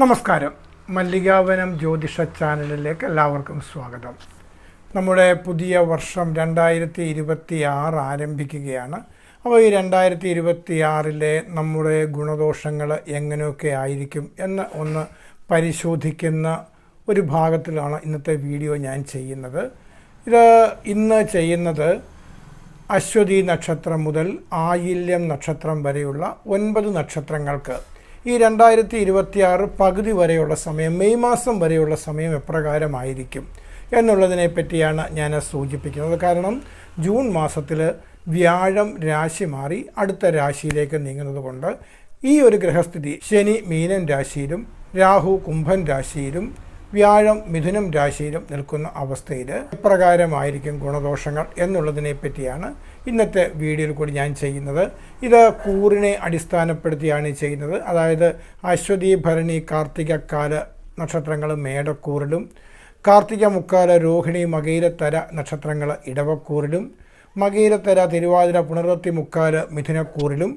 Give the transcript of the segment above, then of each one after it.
നമസ്കാരം. മല്ലികാവനം ജ്യോതിഷ ചാനലിലേക്ക് എല്ലാവർക്കും സ്വാഗതം. നമ്മുടെ പുതിയ വർഷം രണ്ടായിരത്തി ഇരുപത്തി ആറ് ആരംഭിക്കുകയാണ്. അപ്പോൾ ഈ രണ്ടായിരത്തി ഇരുപത്തി ആറിലെ നമ്മുടെ ഗുണദോഷങ്ങൾ എങ്ങനെയൊക്കെ ആയിരിക്കും എന്ന് ഒന്ന് പരിശോധിക്കുന്ന ഒരു ഭാഗത്തിലാണ് ഇന്നത്തെ വീഡിയോ ഞാൻ ചെയ്യുന്നത്. ഇത് ഇന്ന് ചെയ്യുന്നത് അശ്വതി നക്ഷത്രം മുതൽ ആയില്യം നക്ഷത്രം വരെയുള്ള ഒൻപത് നക്ഷത്രങ്ങൾക്ക് ഈ രണ്ടായിരത്തി ഇരുപത്തിയാറ് പകുതി വരെയുള്ള സമയം മെയ് മാസം വരെയുള്ള സമയം എപ്രകാരമായിരിക്കും എന്നുള്ളതിനെ പറ്റിയാണ് ഞാൻ സൂചിപ്പിക്കുന്നത്. കാരണം ജൂൺ മാസത്തിൽ വ്യാഴം രാശി മാറി അടുത്ത രാശിയിലേക്ക് നീങ്ങുന്നത് കൊണ്ട് ഈ ഒരു ഗ്രഹസ്ഥിതി ശനി മീനൻ രാശിയിലും രാഹു കുംഭൻ രാശിയിലും വ്യാഴം മിഥുനം രാശിയിലും നിൽക്കുന്ന അവസ്ഥയിൽ ഇപ്രകാരമായിരിക്കും ഗുണദോഷങ്ങൾ എന്നുള്ളതിനെ പറ്റിയാണ് ഇന്നത്തെ വീഡിയോയിൽ കൂടി ഞാൻ ചെയ്യുന്നത്. ഇത് കൂറിനെ അടിസ്ഥാനപ്പെടുത്തിയാണ് ചെയ്യുന്നത്. അതായത് അശ്വതി ഭരണി കാർത്തികക്കാല നക്ഷത്രങ്ങൾ മേടക്കൂറിലും കാർത്തിക മുക്കാല രോഹിണി മകയിലത്തര നക്ഷത്രങ്ങൾ ഇടവക്കൂറിലും മകയിലത്തര തിരുവാതിര പുണർത്തി മുക്കാൽ മിഥുനക്കൂറിലും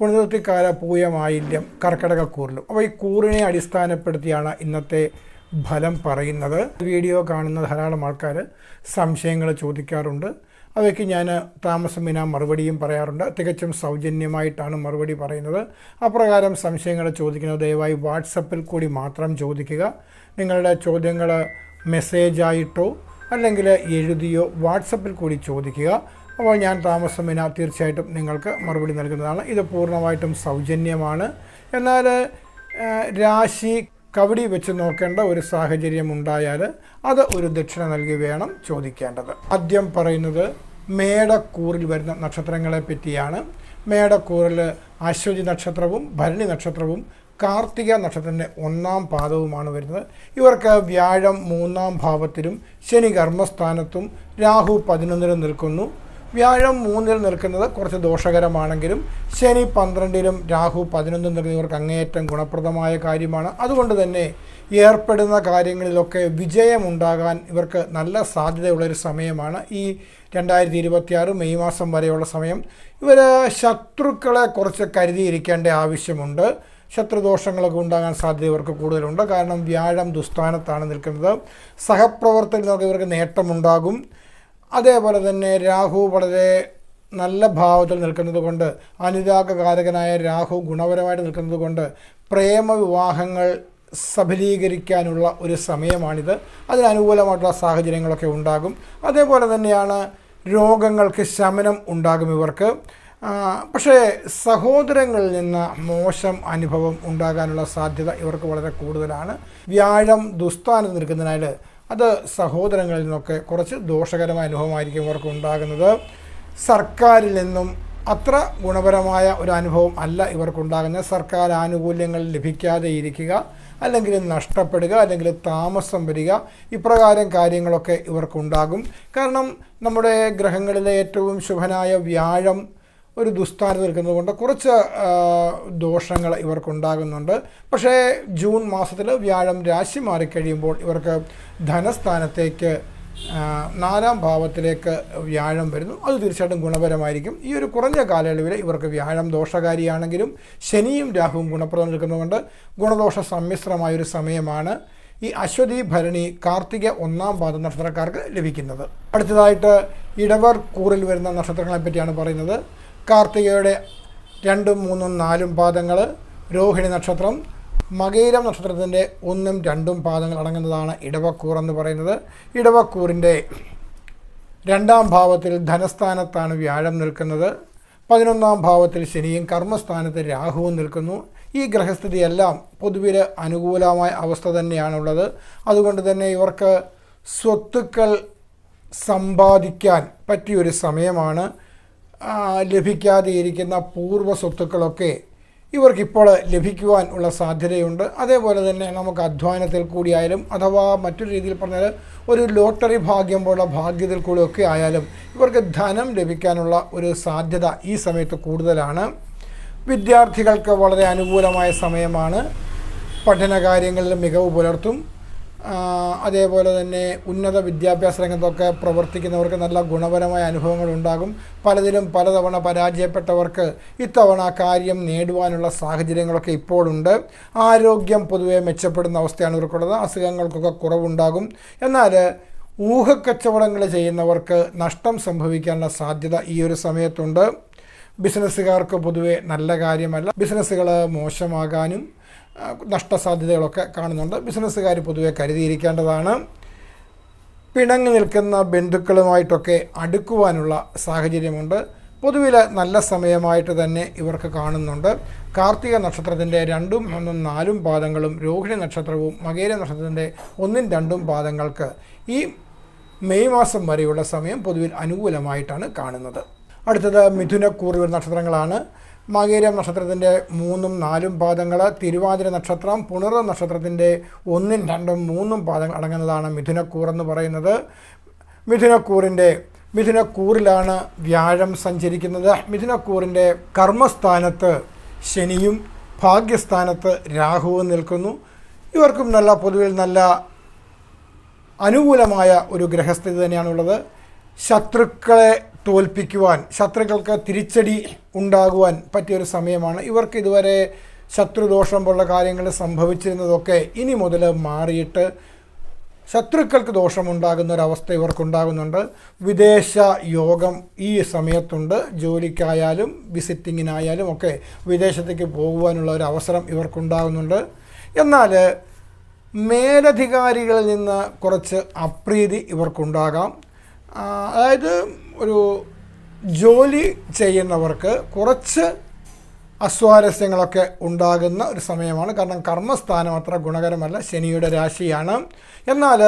പുണർത്തിക്കാല പൂയമായില്യം കർക്കടകക്കൂറിലും. അപ്പോൾ ഈ കൂറിനെ അടിസ്ഥാനപ്പെടുത്തിയാണ് ഇന്നത്തെ ഫലം പറയുന്നത്. വീഡിയോ കാണുന്ന ധാരാളം ആൾക്കാർ സംശയങ്ങൾ ചോദിക്കാറുണ്ട്. അവയ്ക്ക് ഞാൻ താമസം വിനാ മറുപടിയും പറയാറുണ്ട്. തികച്ചും സൗജന്യമായിട്ടാണ് മറുപടി പറയുന്നത്. അപ്രകാരം സംശയങ്ങൾ ചോദിക്കുന്നത് ദയവായി വാട്സപ്പിൽ കൂടി മാത്രം ചോദിക്കുക. നിങ്ങളുടെ ചോദ്യങ്ങൾ മെസ്സേജായിട്ടോ അല്ലെങ്കിൽ എഴുതിയോ വാട്സപ്പിൽ കൂടി ചോദിക്കുക. അപ്പോൾ ഞാൻ താമസം വിനാ തീർച്ചയായിട്ടും നിങ്ങൾക്ക് മറുപടി നൽകുന്നതാണ്. ഇത് പൂർണമായിട്ടും സൗജന്യമാണ്. എന്നാൽ രാശി കവടി വെച്ച് നോക്കേണ്ട ഒരു സാഹചര്യം ഉണ്ടായാൽ അത് ഒരു ദക്ഷിണ നൽകി വേണം ചോദിക്കേണ്ടത്. ആദ്യം പറയുന്നത് മേടക്കൂറിൽ വരുന്ന നക്ഷത്രങ്ങളെ പറ്റിയാണ്. മേടക്കൂറിൽ അശ്വതി നക്ഷത്രവും ഭരണി നക്ഷത്രവും കാർത്തിക നക്ഷത്രത്തിന്റെ ഒന്നാം പാദവുമാണ് വരുന്നത്. ഇവർക്ക് വ്യാഴം മൂന്നാം ഭാവത്തിലും ശനി കർമ്മസ്ഥാനത്തും രാഹു പതിനൊന്നിലും നിൽക്കുന്നു. വ്യാഴം മൂന്നിൽ നിൽക്കുന്നത് കുറച്ച് ദോഷകരമാണെങ്കിലും ശനി പന്ത്രണ്ടിലും രാഹു പതിനൊന്നിലും നിൽക്കുന്നവർക്ക് അങ്ങേയറ്റം ഗുണപ്രദമായ കാര്യമാണ്. അതുകൊണ്ട് തന്നെ ഏർപ്പെടുന്ന കാര്യങ്ങളിലൊക്കെ വിജയമുണ്ടാകാൻ ഇവർക്ക് നല്ല സാധ്യതയുള്ളൊരു സമയമാണ്. ഈ രണ്ടായിരത്തി ഇരുപത്തിയാറ് മെയ് മാസം വരെയുള്ള സമയം. ഇവർ ശത്രുക്കളെ കുറച്ച് കരുതിയിരിക്കേണ്ട ആവശ്യമുണ്ട്. ശത്രുദോഷങ്ങളൊക്കെ ഉണ്ടാകാൻ സാധ്യത ഇവർക്ക് കൂടുതലുണ്ട്. കാരണം വ്യാഴം ദുസ്ഥാനത്താണ് നിൽക്കുന്നത്. സഹപ്രവർത്തകർക്ക് ഇവർക്ക് നേട്ടമുണ്ടാകും. അതേപോലെ തന്നെ രാഹു വളരെ നല്ല ഭാവത്തിൽ നിൽക്കുന്നത് കൊണ്ട് അനുരാഗകാരകനായ രാഹു ഗുണപരമായിട്ട് നിൽക്കുന്നത് കൊണ്ട് പ്രേമവിവാഹങ്ങൾ സഫലീകരിക്കാനുള്ള ഒരു സമയമാണിത്. അതിനനുകൂലമായിട്ടുള്ള സാഹചര്യങ്ങളൊക്കെ ഉണ്ടാകും. അതേപോലെ തന്നെയാണ് രോഗങ്ങൾക്ക് ശമനം ഉണ്ടാകും ഇവർക്ക്. പക്ഷേ സഹോദരങ്ങളിൽ നിന്ന് മോശം അനുഭവം ഉണ്ടാകാനുള്ള സാധ്യത ഇവർക്ക് വളരെ കൂടുതലാണ്. വ്യാഴം ദുസ്ഥാനത്ത് നിൽക്കുന്നതിനാൽ അത് സഹോദരങ്ങളിൽ നിന്നൊക്കെ കുറച്ച് ദോഷകരമായ അനുഭവമായിരിക്കും ഇവർക്ക് ഉണ്ടാകുന്നത് സർക്കാരിൽ നിന്നും അത്ര ഗുണപരമായ ഒരു അനുഭവം അല്ല ഇവർക്കുണ്ടാകുന്നത്. സർക്കാർ ആനുകൂല്യങ്ങൾ ലഭിക്കാതെ ഇരിക്കുക അല്ലെങ്കിൽ നഷ്ടപ്പെടുക അല്ലെങ്കിൽ താമസം വരിക ഇപ്രകാരം കാര്യങ്ങളൊക്കെ ഇവർക്കുണ്ടാകും. കാരണം നമ്മുടെ ഗ്രഹങ്ങളിലെ ഏറ്റവും ശുഭനായ വ്യാഴം ഒരു ദുസ്ഥാനത്ത് നിൽക്കുന്നത് കൊണ്ട് കുറച്ച് ദോഷങ്ങൾ ഇവർക്കുണ്ടാകുന്നുണ്ട്. പക്ഷേ ജൂൺ മാസത്തിൽ വ്യാഴം രാശി മാറിക്കഴിയുമ്പോൾ ഇവർക്ക് ധനസ്ഥാനത്തേക്ക് നാലാം ഭാവത്തിലേക്ക് വ്യാഴം വരുന്നു. അത് തീർച്ചയായിട്ടും ഗുണപരമായിരിക്കും. ഈ ഒരു കുറഞ്ഞ കാലയളവിൽ ഇവർക്ക് വ്യാഴം ദോഷകാരിയാണെങ്കിലും ശനിയും രാഹുവും ഗുണപ്രദം നിൽക്കുന്നതുകൊണ്ട് ഗുണദോഷ സമ്മിശ്രമായൊരു സമയമാണ് ഈ അശ്വതി ഭരണി കാർത്തിക ഒന്നാം പാദ നക്ഷത്രക്കാർക്ക് ലഭിക്കുന്നത്. അടുത്തതായിട്ട് ഇടവർ കൂറിൽ വരുന്ന നക്ഷത്രങ്ങളെ പറ്റിയാണ് പറയുന്നത്. കാർത്തികയുടെ രണ്ടും മൂന്നും നാലും പാദങ്ങൾ രോഹിണി നക്ഷത്രം മകേരം നക്ഷത്രത്തിന്റെ ഒന്നും രണ്ടും പാദങ്ങൾ അടങ്ങുന്നതാണ് ഇടവക്കൂർ എന്ന് പറയുന്നത്. ഇടവക്കൂറിന്റെ രണ്ടാം ഭാവത്തിൽ ധനസ്ഥാനത്താണ് വ്യാഴം നിൽക്കുന്നത്. പതിനൊന്നാം ഭാവത്തിൽ ശനിയും കർമ്മസ്ഥാനത്ത് രാഹുവും നിൽക്കുന്നു. ഈ ഗ്രഹസ്ഥിതിയെല്ലാം പൊതുവിൽ അനുകൂലമായ അവസ്ഥ തന്നെയാണുള്ളത്. അതുകൊണ്ട് തന്നെ ഇവർക്ക് സ്വത്തുക്കൾ സമ്പാദിക്കാൻ പറ്റിയൊരു സമയമാണ്. ആ, ലഭിക്കാതെ ഇരിക്കുന്ന പൂർവ സ്വത്തുക്കളൊക്കെ ഇവർക്കിപ്പോൾ ലഭിക്കുവാൻ ഉള്ള സാധ്യതയുണ്ട്. അതേപോലെ തന്നെ നമുക്ക് അധ്വാനത്തിൽ കൂടിയായാലും അഥവാ മറ്റൊരു രീതിയിൽ പറഞ്ഞാൽ ഒരു ലോട്ടറി ഭാഗ്യം പോലുള്ള ഭാഗ്യത്തിൽ കൂടിയൊക്കെ ആയാലും ഇവർക്ക് ധനം ലഭിക്കാനുള്ള ഒരു സാധ്യത ഈ സമയത്ത് കൂടുതലാണ്. വിദ്യാർത്ഥികൾക്ക് വളരെ അനുകൂലമായ സമയമാണ്. പഠന കാര്യങ്ങളിൽ മികവ് പുലർത്തും. അതേപോലെ തന്നെ ഉന്നത വിദ്യാഭ്യാസ രംഗത്തൊക്കെ പ്രവർത്തിക്കുന്നവർക്ക് നല്ല ഗുണപരമായ അനുഭവങ്ങൾ ഉണ്ടാകും. പലതിലും പലതവണ പരാജയപ്പെട്ടവർക്ക് ഇത്തവണ കാര്യം നേടുവാനുള്ള സാഹചര്യങ്ങളൊക്കെ ഇപ്പോഴുണ്ട്. ആരോഗ്യം പൊതുവെ മെച്ചപ്പെടുന്ന അവസ്ഥയാണ് ഇവർക്കുള്ളത്. അസുഖങ്ങൾക്കൊക്കെ കുറവുണ്ടാകും. എന്നാൽ ഊഹക്കച്ചവടങ്ങൾ ചെയ്യുന്നവർക്ക് നഷ്ടം സംഭവിക്കാനുള്ള സാധ്യത ഈ ഒരു സമയത്തുണ്ട്. ബിസിനസ്സുകാർക്ക് പൊതുവെ നല്ല കാര്യമല്ല. ബിസിനസ്സുകൾ മോശമാകാനും നഷ്ടസാധ്യതകളൊക്കെ കാണുന്നുണ്ട്. ബിസിനസ്സുകാർ പൊതുവെ കരുതിയിരിക്കേണ്ടതാണ്. പിണങ്ങി നിൽക്കുന്ന ബന്ധുക്കളുമായിട്ടൊക്കെ അടുക്കുവാനുള്ള സാഹചര്യമുണ്ട്. പൊതുവിൽ നല്ല സമയമായിട്ട് തന്നെ ഇവർക്ക് കാണുന്നുണ്ട്. കാർത്തിക നക്ഷത്രത്തിന്റെ രണ്ടും ഒന്നും നാലും പാദങ്ങളും രോഹിണി നക്ഷത്രവും മകേര നക്ഷത്രത്തിന്റെ ഒന്നും രണ്ടും പാദങ്ങൾക്ക് ഈ മെയ് മാസം വരെയുള്ള സമയം പൊതുവിൽ അനുകൂലമായിട്ടാണ് കാണുന്നത്. അടുത്തത് മിഥുനക്കൂറുകൾ നക്ഷത്രങ്ങളാണ്. മകേരം നക്ഷത്രത്തിന്റെ മൂന്നും നാലും പാദങ്ങൾ തിരുവാതിര നക്ഷത്രം പുണർ നക്ഷത്രത്തിന്റെ ഒന്നും രണ്ടും മൂന്നും പാദങ്ങൾ അടങ്ങുന്നതാണ് മിഥുനക്കൂറെന്ന് പറയുന്നത്. മിഥുനക്കൂറിന്റെ മിഥുനക്കൂറിലാണ് വ്യാഴം സഞ്ചരിക്കുന്നത്. മിഥുനക്കൂറിന്റെ കർമ്മസ്ഥാനത്ത് ശനിയും ഭാഗ്യസ്ഥാനത്ത് രാഹുവും നിൽക്കുന്നു. ഇവർക്കും നല്ല പൊതുവിൽ നല്ല അനുകൂലമായ ഒരു ഗ്രഹസ്ഥിതി തന്നെയാണുള്ളത്. ശത്രുക്കളെ തോൽപ്പിക്കുവാൻ ശത്രുക്കൾക്ക് തിരിച്ചടി ഉണ്ടാകുവാൻ പറ്റിയൊരു സമയമാണ്. ഇവർക്ക് ഇതുവരെ ശത്രുദോഷം പോലുള്ള കാര്യങ്ങൾ സംഭവിച്ചിരുന്നതൊക്കെ ഇനി മുതൽ മാറിയിട്ട് ശത്രുക്കൾക്ക് ദോഷമുണ്ടാകുന്ന ഒരവസ്ഥ ഇവർക്കുണ്ടാകുന്നുണ്ട്. വിദേശ യോഗം ഈ സമയത്തുണ്ട്. ജോലിക്കായാലും വിസിറ്റിങ്ങിനായാലും ഒക്കെ വിദേശത്തേക്ക് പോകുവാനുള്ള ഒരു അവസരം ഇവർക്കുണ്ടാകുന്നുണ്ട്. എന്നാൽ മേലധികാരികളിൽ നിന്ന് കുറച്ച് അപ്രീതി ഇവർക്കുണ്ടാകാം. അതായത് ഒരു ജോലി ചെയ്യുന്നവർക്ക് കുറച്ച് അസ്വാരസ്യങ്ങളൊക്കെ ഉണ്ടാകുന്ന ഒരു സമയമാണ്. കാരണം കർമ്മസ്ഥാനം അത്ര ഗുണകരമല്ല. ശനിയുടെ രാശിയാണ്. എന്നാൽ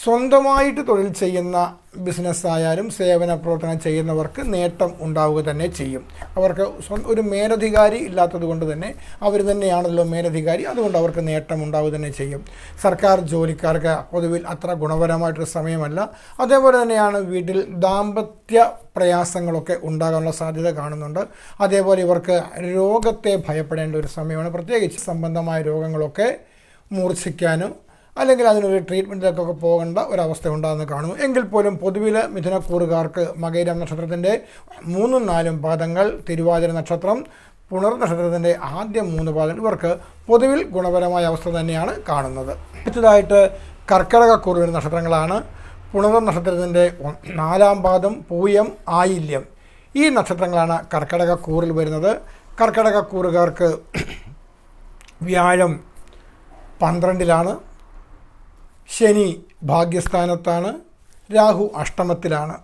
സ്വന്തമായിട്ട് തൊഴിൽ ചെയ്യുന്ന ബിസിനസ്സായാലും സേവന പ്രവർത്തനം ചെയ്യുന്നവർക്ക് നേട്ടം ഉണ്ടാവുക തന്നെ ചെയ്യും. അവർക്ക് ഒരു മേലധികാരി ഇല്ലാത്തത് കൊണ്ട് തന്നെ അവർ തന്നെയാണല്ലോ മേലധികാരി അതുകൊണ്ട് അവർക്ക് നേട്ടം ഉണ്ടാവുക തന്നെ ചെയ്യും. സർക്കാർ ജോലിക്കാർക്ക് പൊതുവിൽ അത്ര ഗുണപരമായിട്ടൊരു സമയമല്ല. അതേപോലെ തന്നെയാണ് വീട്ടിൽ ദാമ്പത്യ പ്രയാസങ്ങളൊക്കെ ഉണ്ടാകാനുള്ള സാധ്യത കാണുന്നുണ്ട്. അതേപോലെ ഇവർക്ക് രോഗത്തെ ഭയപ്പെടേണ്ട ഒരു സമയമാണ്. പ്രത്യേകിച്ച് സംബന്ധമായ രോഗങ്ങളൊക്കെ മൂർച്ഛിക്കാനും അല്ലെങ്കിൽ അതിനൊരു ട്രീറ്റ്മെന്റിലേക്കൊക്കെ പോകേണ്ട ഒരവസ്ഥ ഉണ്ടാകുന്ന കാണുന്നു. എങ്കിൽ പോലും പൊതുവിൽ മിഥുനക്കൂറുകാർക്ക് മകയിരം നക്ഷത്രത്തിന്റെ മൂന്നും നാലും പാദങ്ങൾ തിരുവാതിര നക്ഷത്രം പുണർ നക്ഷത്രത്തിന്റെ ആദ്യ മൂന്ന് പാദങ്ങൾ ഇവർക്ക് പൊതുവിൽ ഗുണപരമായ അവസ്ഥ തന്നെയാണ് കാണുന്നത്. അടുത്തതായിട്ട് കർക്കിടക കൂറുവിൽ നക്ഷത്രങ്ങളാണ്. പുണർ നക്ഷത്രത്തിന്റെ നാലാം പാദം പൂയം ആയില്യം. ഈ നക്ഷത്രങ്ങളാണ് കർക്കിടക കൂറിൽ വരുന്നത്. കർക്കിടക കൂറുകാർക്ക് വ്യാഴം പന്ത്രണ്ടിലാണ്. ശനി ഭാഗ്യസ്ഥാനത്താണ് രാഹു അഷ്ടമത്തിലാണ്.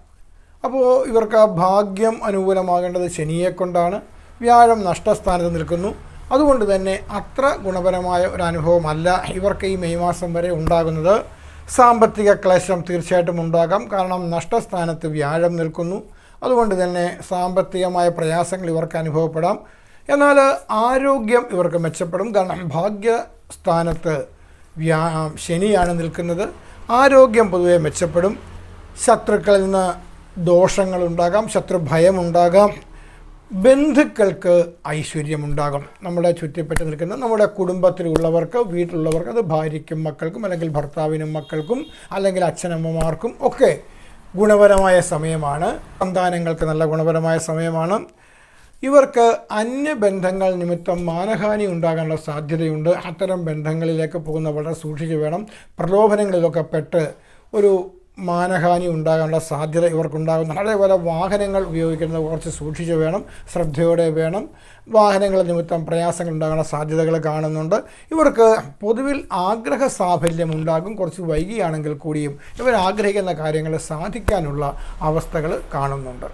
അപ്പോൾ ഇവർക്ക് ആ ഭാഗ്യം അനുകൂലമാകേണ്ടത് ശനിയെ കൊണ്ടാണ്. വ്യാഴം നഷ്ടസ്ഥാനത്ത് നിൽക്കുന്നു. അതുകൊണ്ട് തന്നെ അത്ര ഗുണപരമായ ഒരു അനുഭവമല്ല ഇവർക്ക് ഈ മെയ് മാസം വരെ ഉണ്ടാകുന്നത്. സാമ്പത്തിക ക്ലേശം തീർച്ചയായിട്ടും ഉണ്ടാകാം. കാരണം നഷ്ടസ്ഥാനത്ത് വ്യാഴം നിൽക്കുന്നു. അതുകൊണ്ട് തന്നെ സാമ്പത്തികമായ പ്രയാസങ്ങൾ ഇവർക്ക് അനുഭവപ്പെടാം. എന്നാൽ ആരോഗ്യം ഇവർക്ക് മെച്ചപ്പെടും. കാരണം ഭാഗ്യസ്ഥാനത്ത് വ്യാ ശനിയാണ് നിൽക്കുന്നത്. ആരോഗ്യം പൊതുവെ മെച്ചപ്പെടും. ശത്രുക്കളിൽ നിന്ന് ദോഷങ്ങളുണ്ടാകാം ശത്രുഭയമുണ്ടാകാം. ബന്ധുക്കൾക്ക് ഐശ്വര്യമുണ്ടാകും. നമ്മുടെ ചുറ്റിപ്പറ്റി നിൽക്കുന്ന നമ്മുടെ കുടുംബത്തിലുള്ളവർക്ക് വീട്ടിലുള്ളവർക്ക് അത് ഭാര്യയ്ക്കും മക്കൾക്കും അല്ലെങ്കിൽ ഭർത്താവിനും മക്കൾക്കും അല്ലെങ്കിൽ അച്ഛനമ്മമാർക്കും ഒക്കെ ഗുണപരമായ സമയമാണ്. സന്താനങ്ങൾക്ക് നല്ല ഗുണപരമായ സമയമാണ്. ഇവർക്ക് അന്യബന്ധങ്ങൾ നിമിത്തം മാനഹാനി ഉണ്ടാകാനുള്ള സാധ്യതയുണ്ട്. അത്തരം ബന്ധങ്ങളിലേക്ക് പോകുന്ന വളരെ സൂക്ഷിച്ച് വേണം. പ്രലോഭനങ്ങളിലൊക്കെ പെട്ട് ഒരു മാനഹാനി ഉണ്ടാകാനുള്ള സാധ്യത ഇവർക്കുണ്ടാകുന്നുണ്ട്. അതേപോലെ വാഹനങ്ങൾ ഉപയോഗിക്കുന്നത് കുറച്ച് സൂക്ഷിച്ച് വേണം ശ്രദ്ധയോടെ വേണം. വാഹനങ്ങൾ നിമിത്തം പ്രയാസങ്ങൾ ഉണ്ടാകാനുള്ള സാധ്യതകൾ കാണുന്നുണ്ട്. ഇവർക്ക് പൊതുവിൽ ആഗ്രഹ സാഫല്യം ഉണ്ടാകും. കുറച്ച് വൈകിയാണെങ്കിൽ കൂടിയും ഇവർ ആഗ്രഹിക്കുന്ന കാര്യങ്ങൾ സാധിക്കാനുള്ള അവസ്ഥകൾ കാണുന്നുണ്ട്.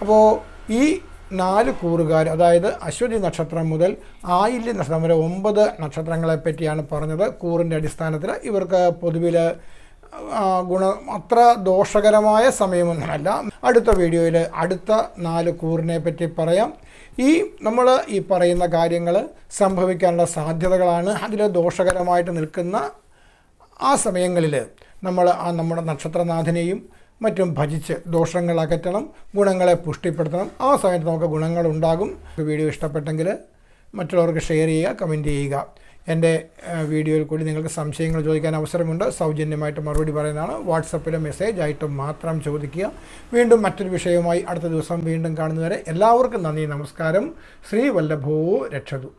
അപ്പോൾ ഈ നാല് കൂറുകാർ അതായത് അശ്വതി നക്ഷത്രം മുതൽ ആയില്യ നക്ഷത്രം വരെ ഒമ്പത് നക്ഷത്രങ്ങളെ പറ്റിയാണ് പറഞ്ഞത് കൂറിന്റെ അടിസ്ഥാനത്തിൽ. ഇവർക്ക് പൊതുവിൽ ഗുണ അത്ര ദോഷകരമായ സമയമൊന്നുമല്ല. അടുത്ത വീഡിയോയിൽ അടുത്ത നാല് കൂറിനെ പറ്റി പറയാം. ഈ നമ്മൾ ഈ പറയുന്ന കാര്യങ്ങൾ സംഭവിക്കാനുള്ള സാധ്യതകളാണ്. അതിൽ ദോഷകരമായിട്ട് നിൽക്കുന്ന ആ സമയങ്ങളിൽ നമ്മൾ ആ നമ്മുടെ നക്ഷത്രനാഥനെയും മറ്റും ഭജിച്ച് ദോഷങ്ങൾ അകറ്റണം ഗുണങ്ങളെ പുഷ്ടിപ്പെടുത്തണം. ആ സമയത്ത് നമുക്ക് ഗുണങ്ങളുണ്ടാകും. വീഡിയോ ഇഷ്ടപ്പെട്ടെങ്കിൽ മറ്റുള്ളവർക്ക് ഷെയർ ചെയ്യുക കമന്റ് ചെയ്യുക. എന്റെ വീഡിയോയിൽ കൂടി നിങ്ങൾക്ക് സംശയങ്ങൾ ചോദിക്കാൻ അവസരമുണ്ട്. സൗജന്യമായിട്ട് മറുപടി പറയുന്നതാണ്. വാട്സപ്പിലെ മെസ്സേജ് ആയിട്ട് മാത്രം ചോദിക്കുക. വീണ്ടും മറ്റൊരു വിഷയവുമായി അടുത്ത ദിവസം വീണ്ടും കാണുന്നവരെ എല്ലാവർക്കും നന്ദി നമസ്കാരം. ശ്രീ വല്ലഭോ രക്ഷതു.